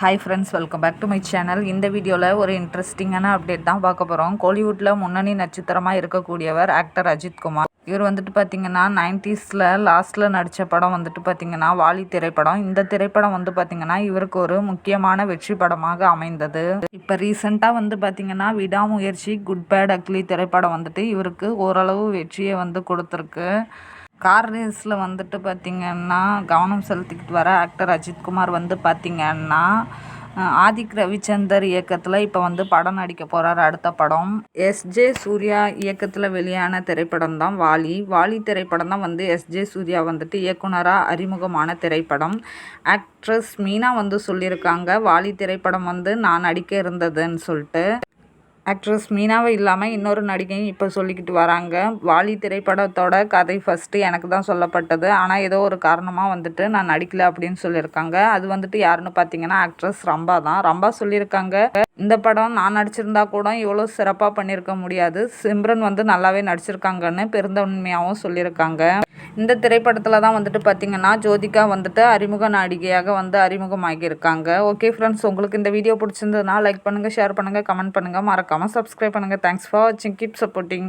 Hi friends welcome back to my channel இந்த வீடியோவில் ஒரு இன்ட்ரெஸ்டிங்கான அப்டேட் தான் பார்க்க போகிறோம் கோலிவுட்டில் முன்னணி நட்சத்திரமாக இருக்கக்கூடியவர் ஆக்டர் அஜித்குமார் இவர் வந்துட்டு பார்த்திங்கன்னா நைன்டிஸில் லாஸ்ட்டில் நடித்த படம் வந்துட்டு பார்த்தீங்கன்னா வாலி திரைப்படம். இந்த திரைப்படம் வந்து பார்த்திங்கன்னா இவருக்கு ஒரு முக்கியமான வெற்றி படமாக அமைந்தது. இப்போ ரீசெண்டாக வந்து பார்த்திங்கன்னா விடாமுயற்சி குட் பேட் அக்லி திரைப்படம் வந்துட்டு இவருக்கு ஓரளவு வெற்றியை வந்து கொடுத்துருக்கு. கார் ரேஸில் வந்துட்டு பார்த்திங்கன்னா கவனம் செலுத்திக்கிட்டு வர ஆக்டர் அஜித்குமார் வந்து பார்த்திங்கன்னா ஆதிக் ரவிச்சந்தர் இயக்கத்தில் இப்போ வந்து படம் நடிக்க போகிறார் அடுத்த படம் எஸ்ஜே சூர்யா இயக்கத்தில் வெளியான திரைப்படம் தான் வாலி. வாலி திரைப்படம் தான் வந்து எஸ்ஜே சூர்யா வந்துட்டு இயக்குனராக அறிமுகமான திரைப்படம். ஆக்ட்ரஸ் மீனா வந்து சொல்லியிருக்காங்க வாலி திரைப்படம் வந்து நான் நடிக்க இருந்ததுன்னு சொல்லிட்டு. ஆக்ட்ரஸ் மீனாவை இல்லாமல் இன்னொரு நடிகையும் இப்போ சொல்லிக்கிட்டு வராங்க. வாலி திரைப்படத்தோட கதை ஃபஸ்ட்டு எனக்கு தான் சொல்லப்பட்டது. ஆனால் ஏதோ ஒரு காரணமாக வந்துட்டு நான் நடிக்கல அப்படின்னு சொல்லியிருக்காங்க. அது வந்துட்டு யாருன்னு பார்த்தீங்கன்னா ஆக்ட்ரஸ் ரம்பா தான். ரம்பா சொல்லியிருக்காங்க இந்த படம் நான் நடிச்சிருந்தா கூட இவ்வளோ சிறப்பாக பண்ணியிருக்க முடியாது. சிம்ரன் வந்து நல்லாவே நடிச்சிருக்காங்கன்னு பெருந்தன்மையாகவும் சொல்லியிருக்காங்க. இந்த திரைப்படத்தில் தான் வந்துட்டு பார்த்தீங்கன்னா ஜோதிகா வந்துட்டு அறிமுக நடிகையாக வந்து அறிமுகமாகியிருக்காங்க. ஓகே ஃப்ரெண்ட்ஸ் உங்களுக்கு இந்த வீடியோ பிடிச்சிருந்ததுன்னா லைக் பண்ணுங்கள் ஷேர் பண்ணுங்கள் கமெண்ட் பண்ணுங்கள் மறக்காமல் சப்ஸ்கிரைப் பண்ணுங்கள் தேங்க்ஸ் ஃபார் வாட்சிங் கீப் சப்போர்ட்டிங்